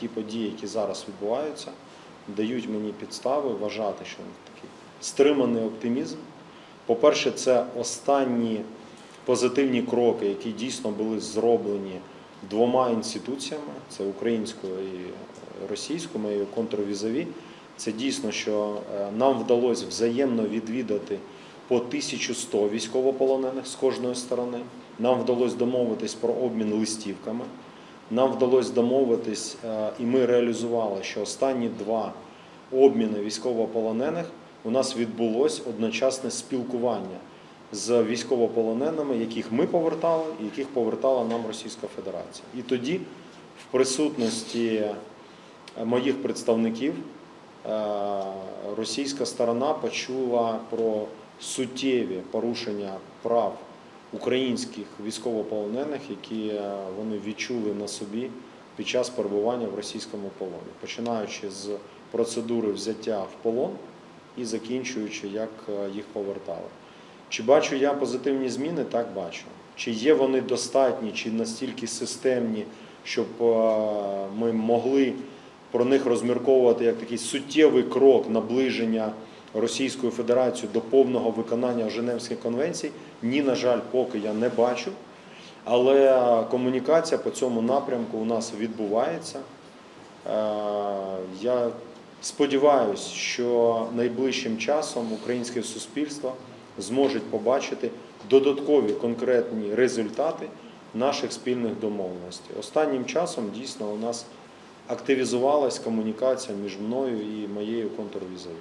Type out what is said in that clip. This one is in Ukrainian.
Ті події, які зараз відбуваються, дають мені підстави вважати, що такий стриманий оптимізм. По-перше, це останні позитивні кроки, які дійсно були зроблені двома інституціями: це українською і російською, моєю контрвізові. Це дійсно, що е, нам вдалося взаємно відвідати по 1100 військовополонених з кожної сторони. Нам вдалося домовитись про обмін листівками. Нам вдалося домовитись, е, і ми реалізували, що останні два обміни військовополонених у нас відбулось одночасне спілкування з військовополоненими, яких ми повертали, і яких повертала нам Російська Федерація. І тоді, в присутності моїх представників, е, російська сторона почула про суттєві порушення прав українських військовополонених, які е, вони відчули на собі під час перебування в російському полоні, починаючи з процедури взяття в полон і закінчуючи, як е, їх повертали. Чи бачу я позитивні зміни? Так бачу. Чи є вони достатні, чи настільки системні, щоб е, ми могли про них розмірковувати як такий суттєвий крок наближення Російської Федерації до повного виконання Женевських конвенцій? Ні, на жаль, поки я не бачу. Але комунікація по цьому напрямку у нас відбувається. Е, Я сподіваюся, що найближчим часом українське суспільство зможе побачити додаткові конкретні результати наших спільних домовленостей. Останнім часом дійсно у нас активізувалась комунікація між мною і моєю контрвізою.